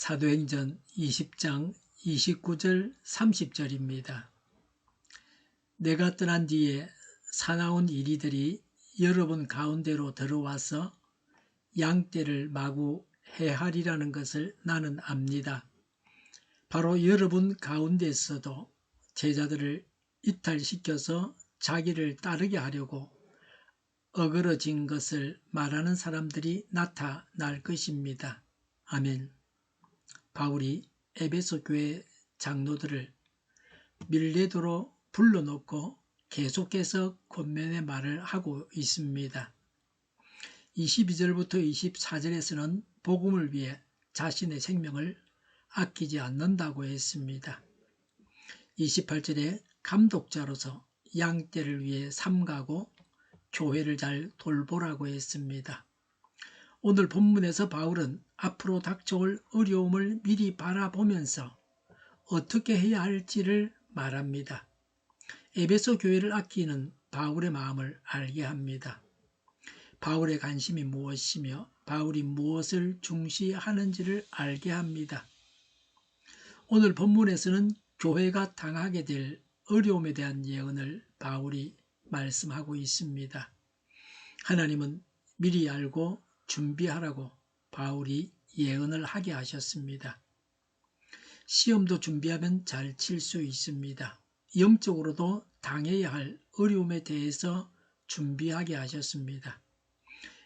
사도행전 20장 29절 30절입니다. 내가 떠난 뒤에 사나운 이리들이 여러분 가운데로 들어와서 양떼를 마구 해하리라는 것을 나는 압니다. 바로 여러분 가운데서도 제자들을 이탈시켜서 자기를 따르게 하려고 어그러진 것을 말하는 사람들이 나타날 것입니다. 아멘. 바울이 에베소 교회 장로들을 밀레도로 불러놓고 계속해서 권면의 말을 하고 있습니다. 22절부터 24절에서는 복음을 위해 자신의 생명을 아끼지 않는다고 했습니다. 28절에 감독자로서 양떼를 위해 삼가고 교회를 잘 돌보라고 했습니다. 오늘 본문에서 바울은 앞으로 닥쳐올 어려움을 미리 바라보면서 어떻게 해야 할지를 말합니다. 에베소 교회를 아끼는 바울의 마음을 알게 합니다. 바울의 관심이 무엇이며 바울이 무엇을 중시하는지를 알게 합니다. 오늘 본문에서는 교회가 당하게 될 어려움에 대한 예언을 바울이 말씀하고 있습니다. 하나님은 미리 알고 준비하라고 바울이 예언을 하게 하셨습니다. 시험도 준비하면 잘 칠 수 있습니다. 영적으로도 당해야 할 어려움에 대해서 준비하게 하셨습니다.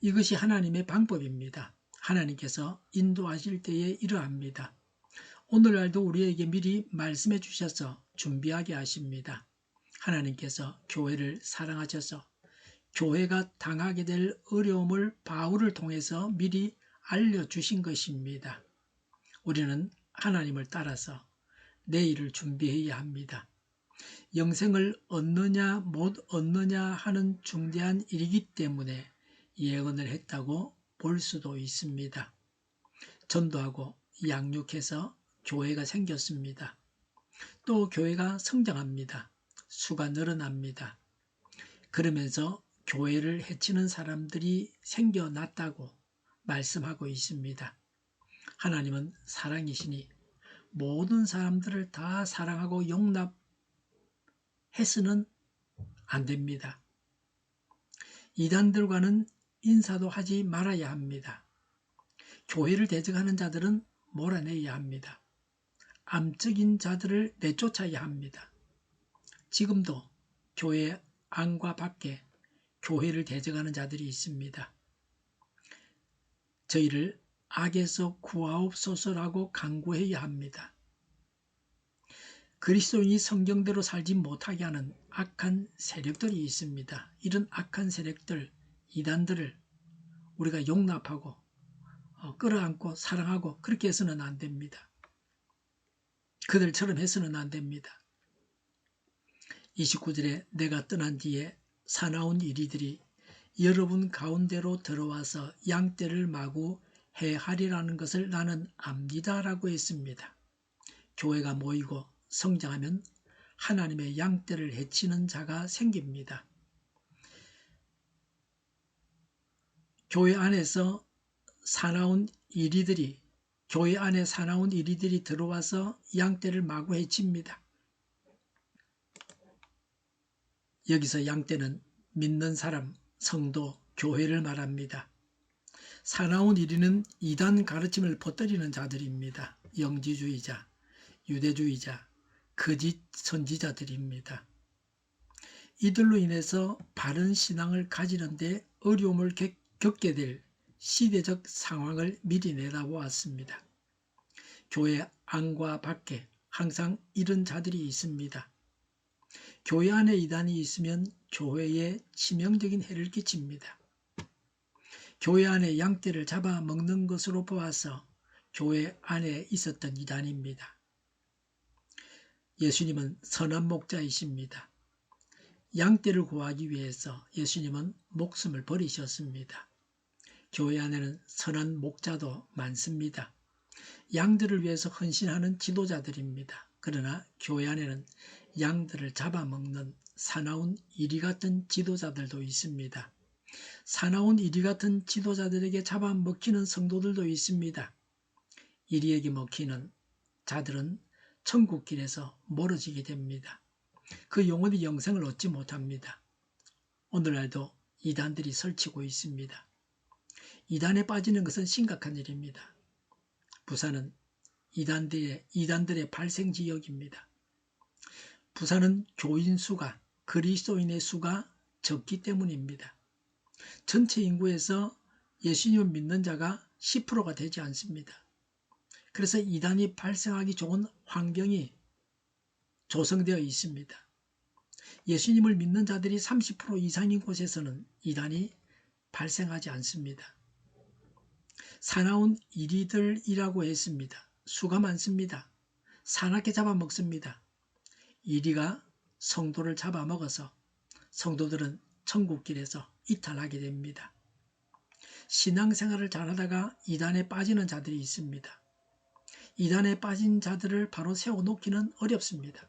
이것이 하나님의 방법입니다. 하나님께서 인도하실 때에 이러합니다. 오늘날도 우리에게 미리 말씀해 주셔서 준비하게 하십니다. 하나님께서 교회를 사랑하셔서 교회가 당하게 될 어려움을 바울을 통해서 미리 알려주신 것입니다. 우리는 하나님을 따라서 내일을 준비해야 합니다. 영생을 얻느냐 못 얻느냐 하는 중대한 일이기 때문에 예언을 했다고 볼 수도 있습니다. 전도하고 양육해서 교회가 생겼습니다. 또 교회가 성장합니다. 수가 늘어납니다. 그러면서 교회를 해치는 사람들이 생겨났다고 말씀하고 있습니다. 하나님은 사랑이시니 모든 사람들을 다 사랑하고 용납해서는 안 됩니다. 이단들과는 인사도 하지 말아야 합니다. 교회를 대적하는 자들은 몰아내야 합니다. 암적인 자들을 내쫓아야 합니다. 지금도 교회 안과 밖에 교회를 대적하는 자들이 있습니다. 저희를 악에서 구하옵소서라고 강구해야 합니다. 그리스도인이 성경대로 살지 못하게 하는 악한 세력들이 있습니다. 이런 악한 세력들, 이단들을 우리가 용납하고 어, 끌어안고 사랑하고 그렇게 해서는 안 됩니다. 그들처럼 해서는 안 됩니다. 29절에 내가 떠난 뒤에 사나운 이리들이 여러분 가운데로 들어와서 양떼를 마구 해하리라는 것을 나는 압니다라고 했습니다. 교회가 모이고 성장하면 하나님의 양떼를 해치는 자가 생깁니다. 교회 안에서 사나운 이리들이 교회 안에 사나운 이리들이 들어와서 양떼를 마구 해칩니다. 여기서 양떼는 믿는 사람, 성도, 교회를 말합니다. 사나운 이리는 이단 가르침을 퍼뜨리는 자들입니다. 영지주의자, 유대주의자, 거짓 선지자들입니다. 이들로 인해서 바른 신앙을 가지는데 어려움을 겪게 될 시대적 상황을 미리 내다보았습니다. 교회 안과 밖에 항상 이런 자들이 있습니다. 교회 안에 이단이 있으면 교회에 치명적인 해를 끼칩니다. 교회 안에 양떼를 잡아먹는 것으로 보아서 교회 안에 있었던 이단입니다. 예수님은 선한 목자이십니다. 양떼를 구하기 위해서 예수님은 목숨을 버리셨습니다. 교회 안에는 선한 목자도 많습니다. 양들을 위해서 헌신하는 지도자들입니다. 그러나 교회 안에는 양들을 잡아먹는 사나운 이리 같은 지도자들도 있습니다. 사나운 이리 같은 지도자들에게 잡아먹히는 성도들도 있습니다. 이리에게 먹히는 자들은 천국길에서 멀어지게 됩니다. 그 영혼의 영생을 얻지 못합니다. 오늘날도 이단들이 설치고 있습니다. 이단에 빠지는 것은 심각한 일입니다. 부산은 이단들의, 이단들의 발생 지역입니다. 부산은 교인 수가, 그리스도인의 수가 적기 때문입니다. 전체 인구에서 예수님을 믿는 자가 10%가 되지 않습니다. 그래서 이단이 발생하기 좋은 환경이 조성되어 있습니다. 예수님을 믿는 자들이 30% 이상인 곳에서는 이단이 발생하지 않습니다. 사나운 이리들이라고 했습니다. 수가 많습니다. 사납게 잡아먹습니다. 이리가 성도를 잡아먹어서 성도들은 천국길에서 이탈하게 됩니다. 신앙생활을 잘하다가 이단에 빠지는 자들이 있습니다. 이단에 빠진 자들을 바로 세워놓기는 어렵습니다.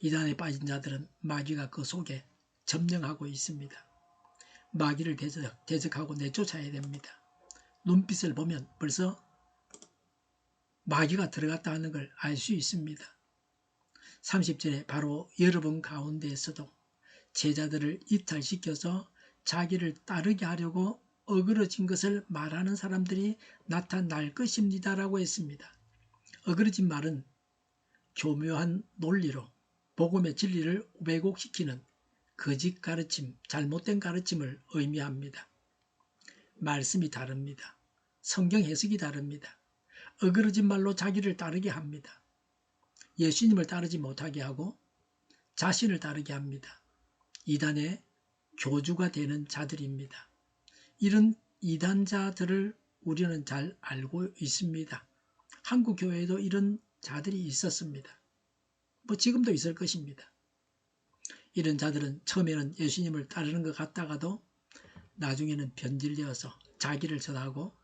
이단에 빠진 자들은 마귀가 그 속에 점령하고 있습니다. 마귀를 대적, 대적하고 내쫓아야 됩니다. 눈빛을 보면 벌써 마귀가 들어갔다 하는 걸 알 수 있습니다. 30절에 바로 여러분 가운데에서도 제자들을 이탈시켜서 자기를 따르게 하려고 어그러진 것을 말하는 사람들이 나타날 것입니다 라고 했습니다. 어그러진 말은 교묘한 논리로 복음의 진리를 왜곡시키는 거짓 가르침, 잘못된 가르침을 의미합니다. 말씀이 다릅니다. 성경 해석이 다릅니다. 어그러진 말로 자기를 따르게 합니다. 예수님을 따르지 못하게 하고 자신을 따르게 합니다. 이단의 교주가 되는 자들입니다. 이런 이단자들을 우리는 잘 알고 있습니다. 한국 교회에도 이런 자들이 있었습니다. 뭐 지금도 있을 것입니다. 이런 자들은 처음에는 예수님을 따르는 것 같다가도 나중에는 변질되어서 자기를 전하고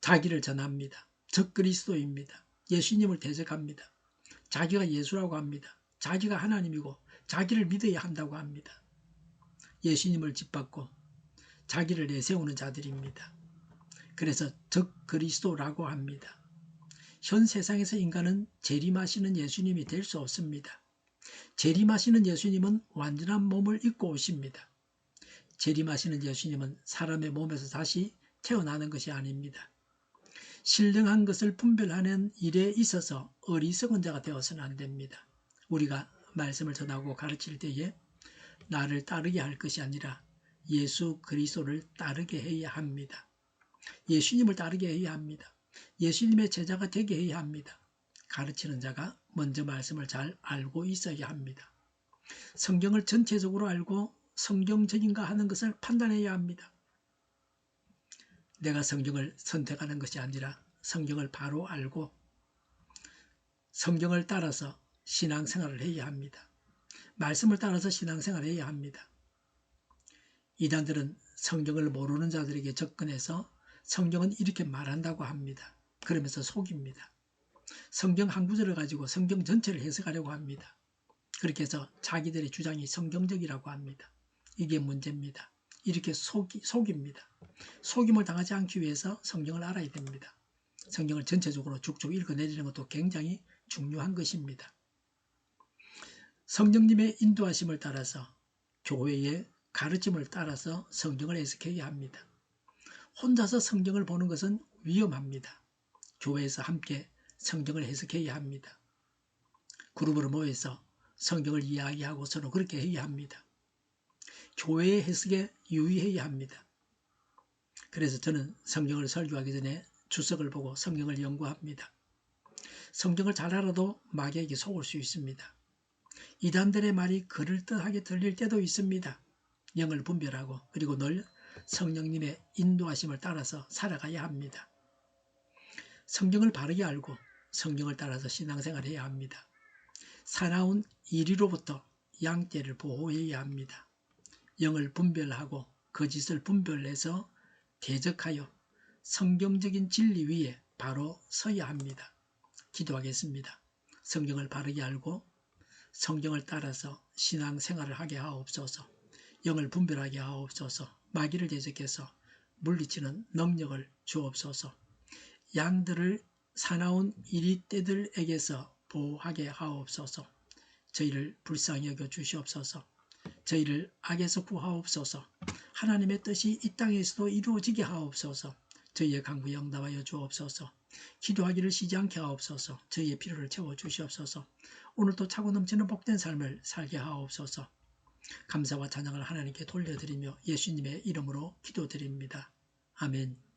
자기를 전합니다. 적 그리스도입니다. 예수님을 대적합니다. 자기가 예수라고 합니다. 자기가 하나님이고 자기를 믿어야 한다고 합니다. 예수님을 짓밟고 자기를 내세우는 자들입니다. 그래서 적 그리스도라고 합니다. 현 세상에서 인간은 재림하시는 예수님이 될 수 없습니다. 재림하시는 예수님은 완전한 몸을 입고 오십니다. 재림하시는 예수님은 사람의 몸에서 다시 태어나는 것이 아닙니다. 신령한 것을 분별하는 일에 있어서 어리석은 자가 되어서는 안 됩니다. 우리가 말씀을 전하고 가르칠 때에 나를 따르게 할 것이 아니라 예수 그리스도를 따르게 해야 합니다. 예수님을 따르게 해야 합니다. 예수님의 제자가 되게 해야 합니다. 가르치는 자가 먼저 말씀을 잘 알고 있어야 합니다. 성경을 전체적으로 알고 성경적인가 하는 것을 판단해야 합니다. 내가 성경을 선택하는 것이 아니라 성경을 바로 알고 성경을 따라서 신앙생활을 해야 합니다. 말씀을 따라서 신앙생활을 해야 합니다. 이단들은 성경을 모르는 자들에게 접근해서 성경은 이렇게 말한다고 합니다. 그러면서 속입니다. 성경 한 구절을 가지고 성경 전체를 해석하려고 합니다. 그렇게 해서 자기들의 주장이 성경적이라고 합니다. 이게 문제입니다. 이렇게 속이, 속입니다. 속임을 당하지 않기 위해서 성경을 알아야 됩니다. 성경을 전체적으로 쭉쭉 읽어내리는 것도 굉장히 중요한 것입니다. 성령님의 인도하심을 따라서 교회의 가르침을 따라서 성경을 해석해야 합니다. 혼자서 성경을 보는 것은 위험합니다. 교회에서 함께 성경을 해석해야 합니다. 그룹으로 모여서 성경을 이야기하고 서로 그렇게 해야 합니다. 교회의 해석에 유의해야 합니다. 그래서 저는 성경을 설교하기 전에 주석을 보고 성경을 연구합니다. 성경을 잘 알아도 마귀에게 속을 수 있습니다. 이단들의 말이 그럴듯하게 들릴 때도 있습니다. 영을 분별하고 그리고 늘 성령님의 인도하심을 따라서 살아가야 합니다. 성경을 바르게 알고 성경을 따라서 신앙생활해야 합니다. 사나운 이리로부터 양떼를 보호해야 합니다. 영을 분별하고 거짓을 분별해서 대적하여 성경적인 진리 위에 바로 서야 합니다. 기도하겠습니다. 성경을 바르게 알고 성경을 따라서 신앙생활을 하게 하옵소서. 영을 분별하게 하옵소서. 마귀를 대적해서 물리치는 능력을 주옵소서. 양들을 사나운 이리떼들에게서 보호하게 하옵소서. 저희를 불쌍히 여겨 주시옵소서. 저희를 악에서 구하옵소서. 하나님의 뜻이 이 땅에서도 이루어지게 하옵소서. 저희의 간구 영답하여 주옵소서. 기도하기를 쉬지 않게 하옵소서. 저희의 필요를 채워 주시옵소서. 오늘도 차고 넘치는 복된 삶을 살게 하옵소서. 감사와 찬양을 하나님께 돌려드리며 예수님의 이름으로 기도드립니다. 아멘.